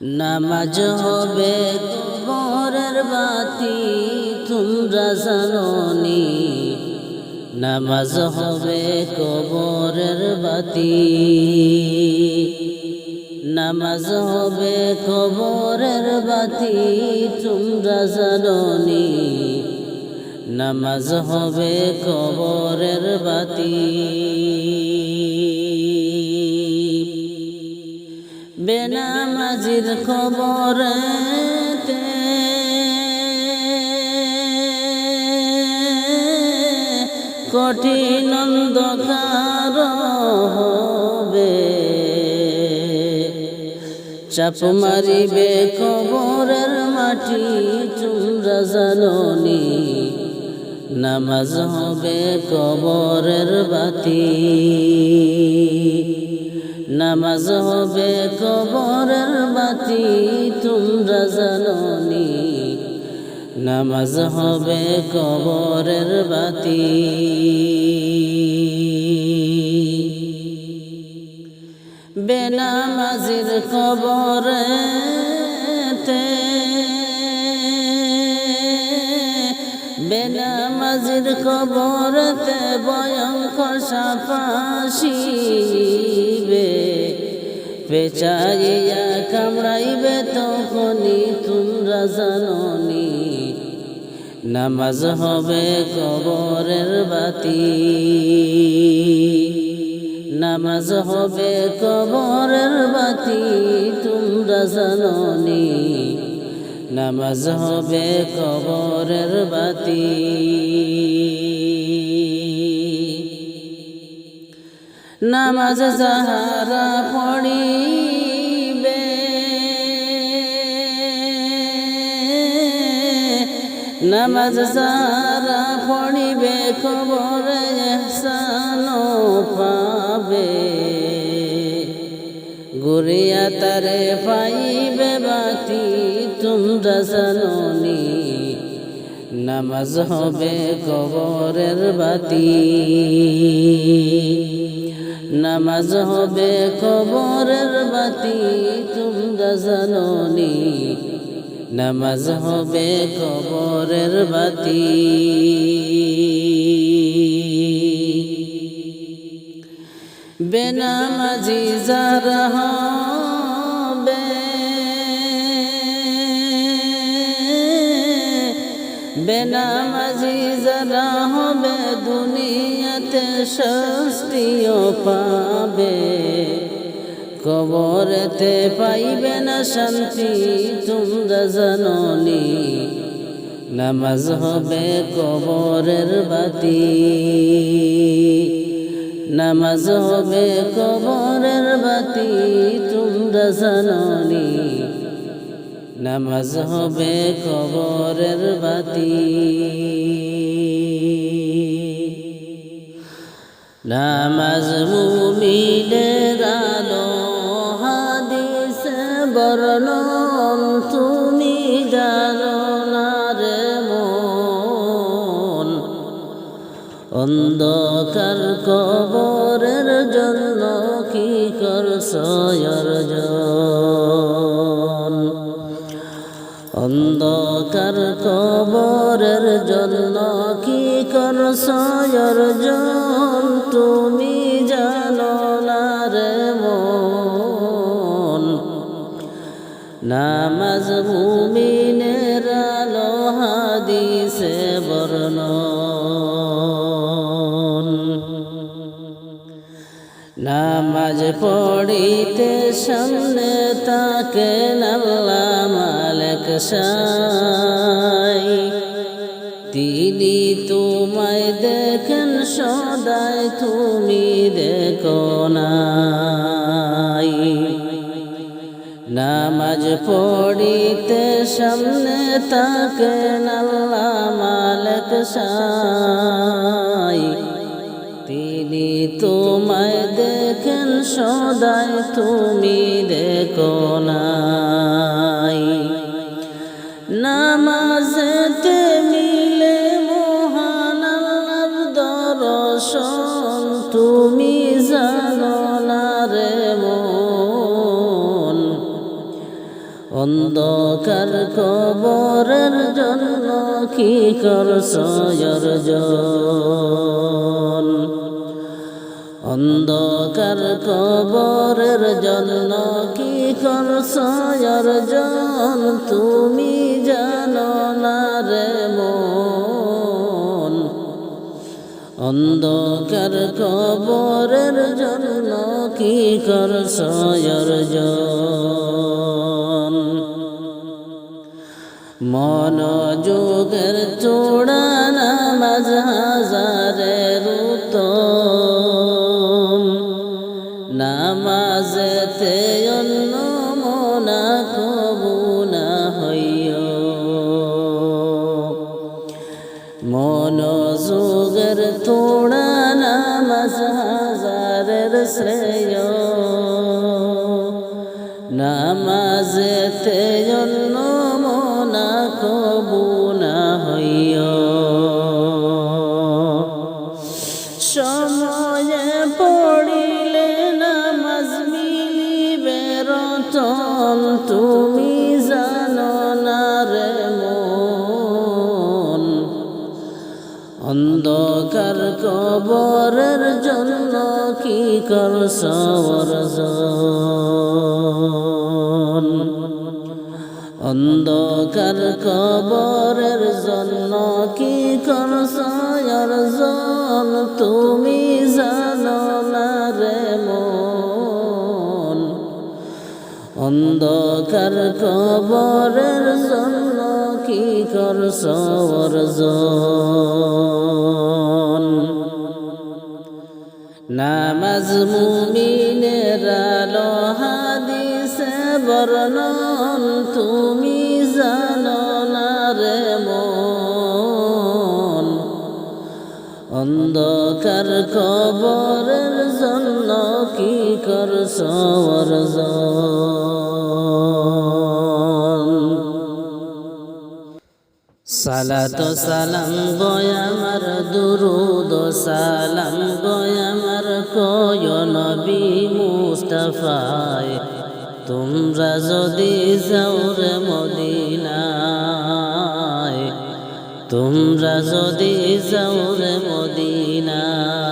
নামাজ হবে কবরের বাতি, তোমরা জাননি। নামাজ হবে কবরের বাতি। নামাজ হবে কবরের বাতি, তোমরা জাননি। নামাজ হবে কবরের বাতি। বেনামাজির খবরেতে। কঠিন অন্ধকার হবে। চাপ মারিবে কবরের মাটি, তোমরা জাননি। নামাজ হবে কবরের বাতি। নামাজ হবে কবরের বাতি তোমরা জাননি নামাজ হবে কবরের বাতি। বেনামাজির কবরেতে বেনামাজির কবরতে ভয়ঙ্কর সাফাসিবে পেঁচাইয়া কামড়াইবে তখনই তোমরা জাননি, নামাজ হবে কবরের বাতি। নামাজ হবে কবরের বাতি, তোমরা জাননি, নামাজ হবে কবরের বাতি। নামাজ যাহারা পড়িবে। নামাজ যাহারা পড়িবে কবরে এহসান পাবে। গুরিয়া তারে পাইবে বাতি তোমরা জাননি। নামাজ হবে কবরের বাতি। নামাজ হবে কবরের বাতি তোমরা জাননি। নামাজ হবে কবরের বাতি। বেনামাজি যারা হবে বেনামাজি যারা হবে দুনিয়াতে শাস্তিও পাবে। কবরেতে পাইবে না শান্তি, তোমরা জাননি। নামাজ হবে কবরের বাতি। নামাজ হবে কবরের বাতি, তোমরা জাননি। নামাজ হবে কবরের বাতি। নামাজ মুমিনের আলো, হাদিস বর্ণন তুমি জানো না মন। অন্ধকার কবরের কবরের জন্য কি করছ? অর্জন তুমি জানো না রে মন। নামাজ মুমিনের আলো হাদিসে বর্ণন। নামাজ পড়িতে সামনে তাকে নাল্লা মালেক সাই তিনি তোমায় দেখেন সদায় তুমি দেখো নামাজ পড়িতে সামনে তাকে নাল্লা মালক সাই। তিনি তোমায় দেখেন সদায় তুমি দেখো নাই। তুমি জানো না রে মন। অন্ধকার কবরের জন্য কি করছ অর্জন অন্ধকার কবরের জন্য কি করছ অর্জন তুমি জানো না রে অন্ধকার কবরের জন্য কি কর করছ মন মনোযোগের চোড়া নামাজ হাজারের উত্তম শ্রেয় নামাজেতে অন্য মনা কবু না হইয়। সময়ে পড়িলে নামাজ মিলিবে রতন, তুমি জানো না রে মন। অন্ধকার কবরের জন্য কি করছ অর্জন অন্ধকার কবরের জন্য কি করছ অর্জন তুমি জানো না রে মন। অন্ধকার কবরের জন্য কি করছ অর্জন নামাজ মুমিনের আলো হাদিসে বর্ণন, তুমি জানো না রে মন। অন্ধকার কবরের জন্য কি করছ সালাত সালাম গয়ামার দুরুদ সালাম। কয় নবী মুস্তাফায়, তোমরা যদি যাও রে মদিনায়, তোমরা যদি যাও রে মদিনায়।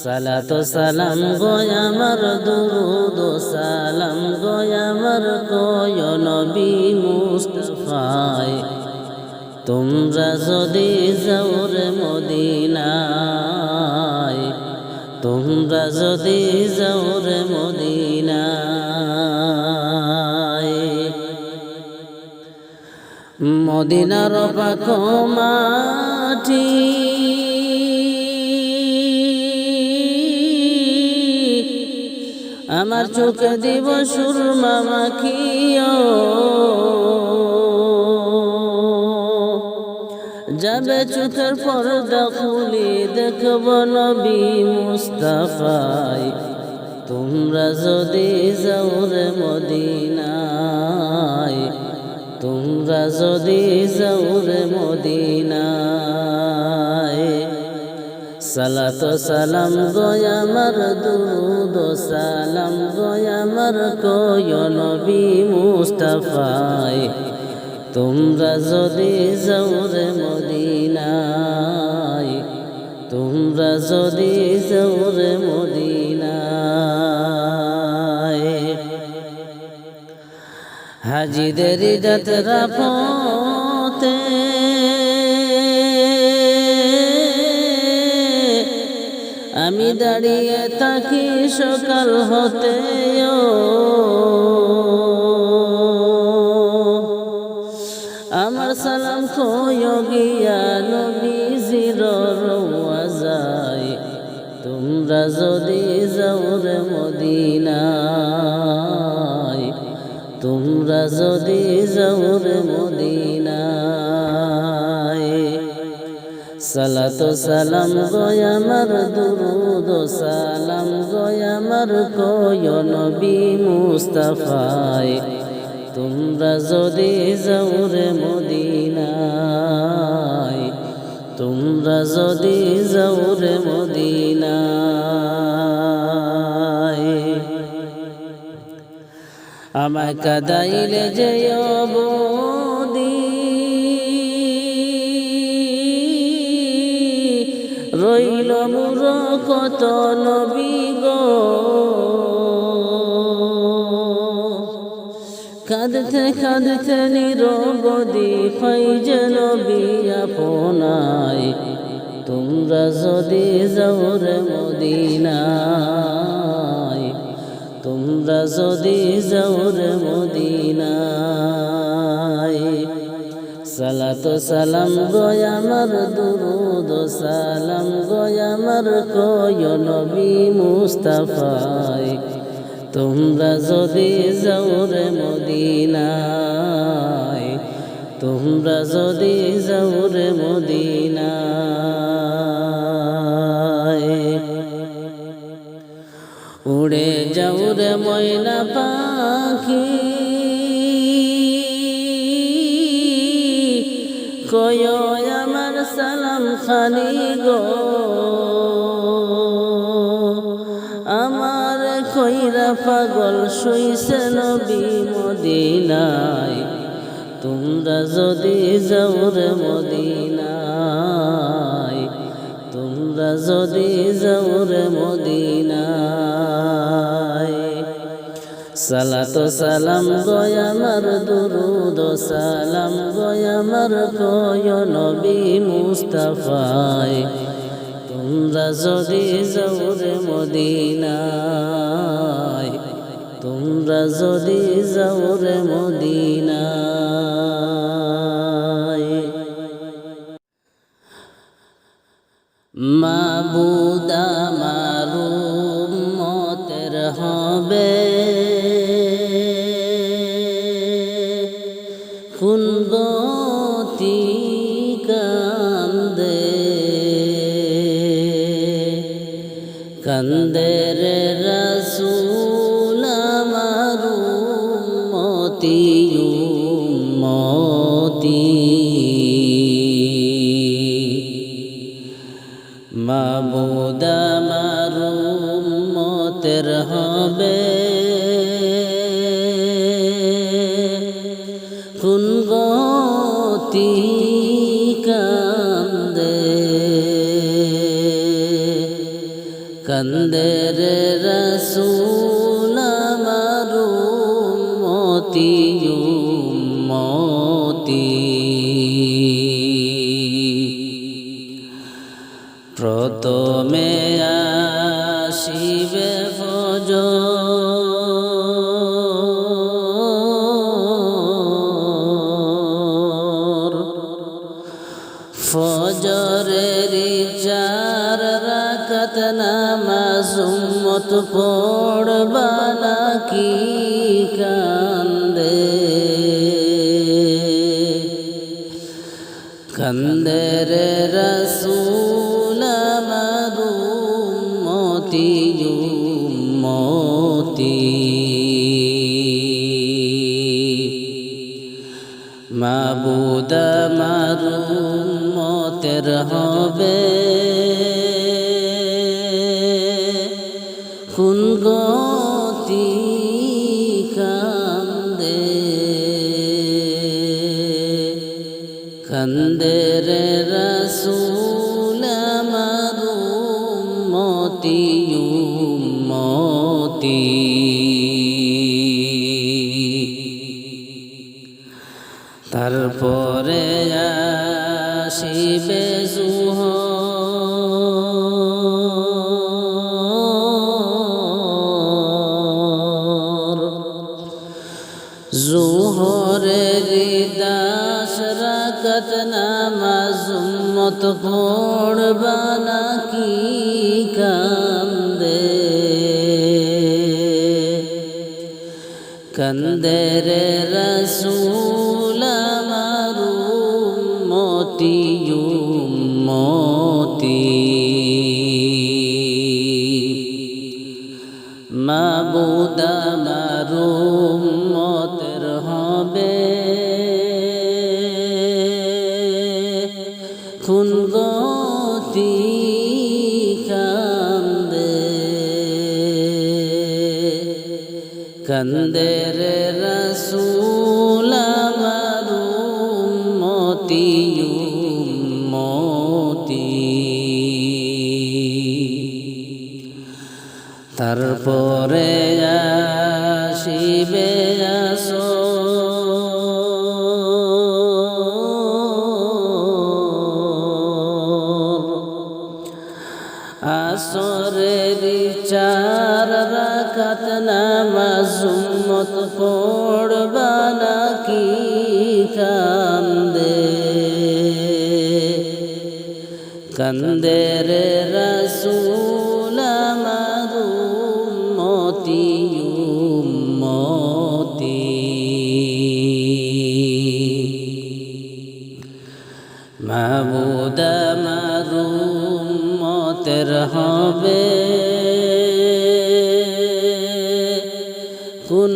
সালাত সালাম গয়ামার দুরুদ সালাম গয়ামার কয় নবী মুস্তফায়। তোমরা যদি যাও রে মদিনায়, তোমরা যদি যাও রে মদিনায়, মদিনার মাটি আমার চোখে দিব সুরমা মাখিও। যাবে চোখের পর্দা খুলি দেখব নবী মুস্তাফায় তোমরা যদি যাও রে মদিনায়, তোমরা যদি যাও রে মদিনায়। সালাত সালাম গয়ামার দুরুদ সালাম গয়ামার কয় নবী মুস্তাফায় তোমরা যদি যাও রে মদিনায়, তোমরা যদি যাও রে মদিনায়। হাজিদের যাত্রা পথে আমি দাঁড়িয়ে থাকি সকাল হতে আমার সালাম খোয় গিয়া নবীজির যায় তোমরা যদি যাও রে মদিনায়, তোমরা যদি যাও রে মদিনায়। সালাত সালাম গয়ামার দুরুদ সালাম গয়ামার কয় নবী মুস্তাফায়। তোমরা যদি যাও রে মদিনায়, তোমরা যদি যাও রে মদিনায়। আমায় কাদাইলে যে অবদি রইল মুর কত নবী গো। কাঁদতে কাঁদতে নিরবদি ফাইজ নবী আপনায় তোমরা যদি যাও রে মদিনায়, তোমরা যদি যাও রে মদিনায়। সালাত সালাম গয় আমার দুরুদ, সালাম গয় আমার কয় নবী মুস্তাফায়। তোমরা যদি যাও রে মদিনায়, তোমরা যদি যাও রে মদিনায়। উড়ে যাও রে ময়না পাখি, কয় আমার সালাম খানি গো। কইরা পাগল শুইছে নবী মদিনায়। তোমরা যদি যাও রে মদিনায়, তোমরা যদি যাও রে মদিনায়। সালাত সালাম গয় আমার দুরুদ, সালাম গয় আমার কয় নবী মুস্তাফায়। তোমরা যদি যাওরে মদিনায় তোমরা যদি যাওরে মদিনা কোন গতি কান্দে? নামাজ উম্মত পড়বা নাকি কান্দে? কন্দর রসুল মারুম মতি মাবুদ মারুম মতের হবে রসুল মতি উম্মত পড়বা নাকি কান্দে? কন্দের রসুল আসরের চার রাকাত নামাজ উম্মত পড়বা নাকি কান্দে কান্দে রে রসুল কোন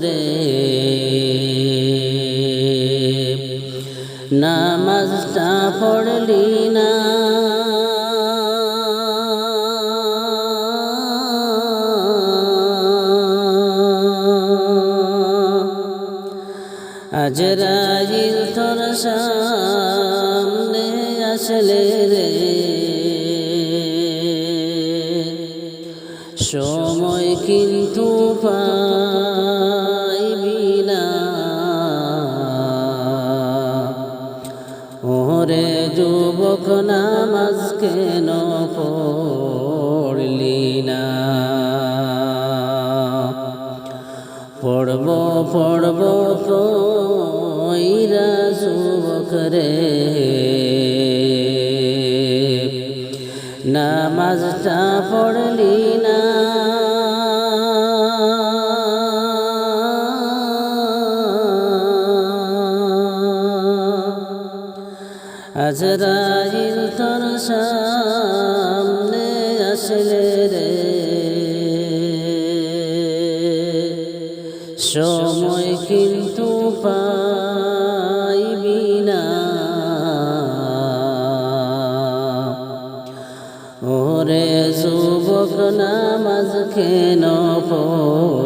রে। নামাজটা পড়লি না। যুবক নামাজ কেন পড়লি না পড়ব পড়ব কইরা যুবক রে নামাজটা পড়লি না তোর সামনে আসলে রে। সময় কিন্তু পাইবি না। ওরে যুবক নামাজ কেন পড়লি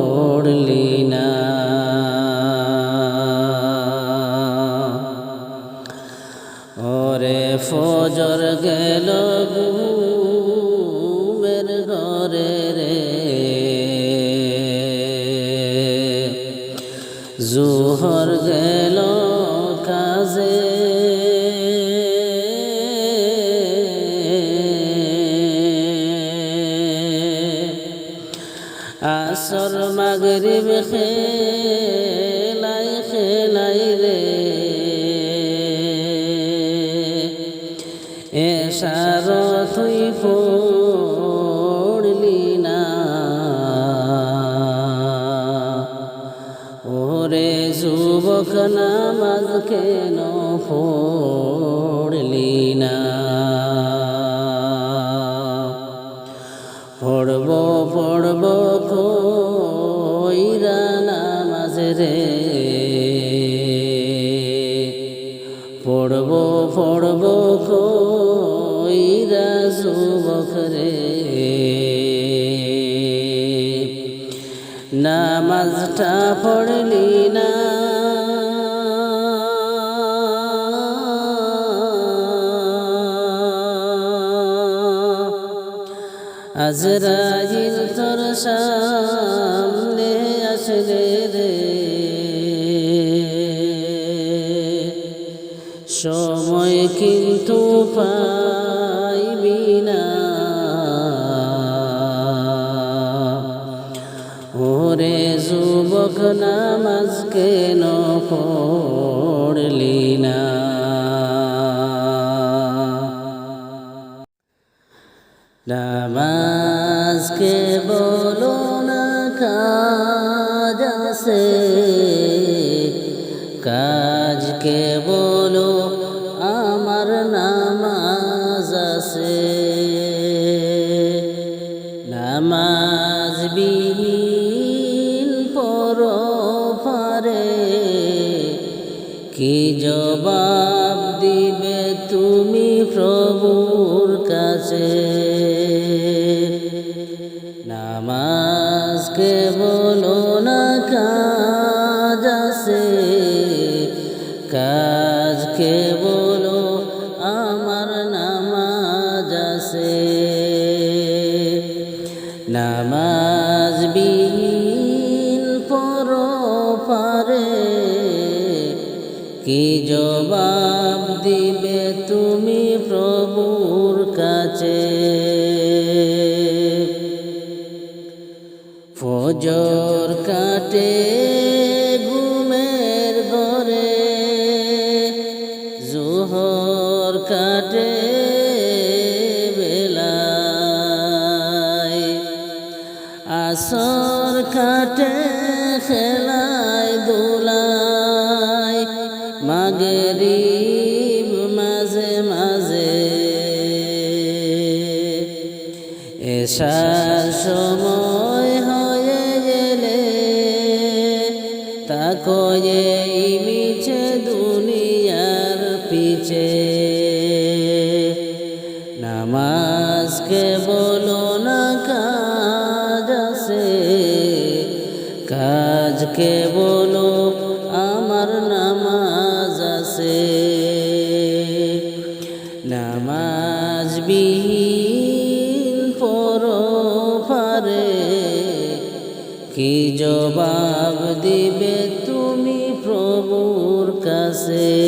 এসার তুই পড়লি না। ওরে যুবক নামাজ কেন পড়লি না? পড়ব পড়ব কইরা নামাজ রে। পড়ব পড়ব কইরা নামাজটা পড়লি না। আজরাইল তোর সামনে আসলে রে। সময় কিন্তু পাইবি নামাজ কেন পড়লি না? নামাজকে বলো না কাজ আছে? কাজকে বল কি জবাব দিবে তুমি প্রভুর কাছে? ফজর কাটে এসার সময় হয়ে গেলে তাকোয়ে আছে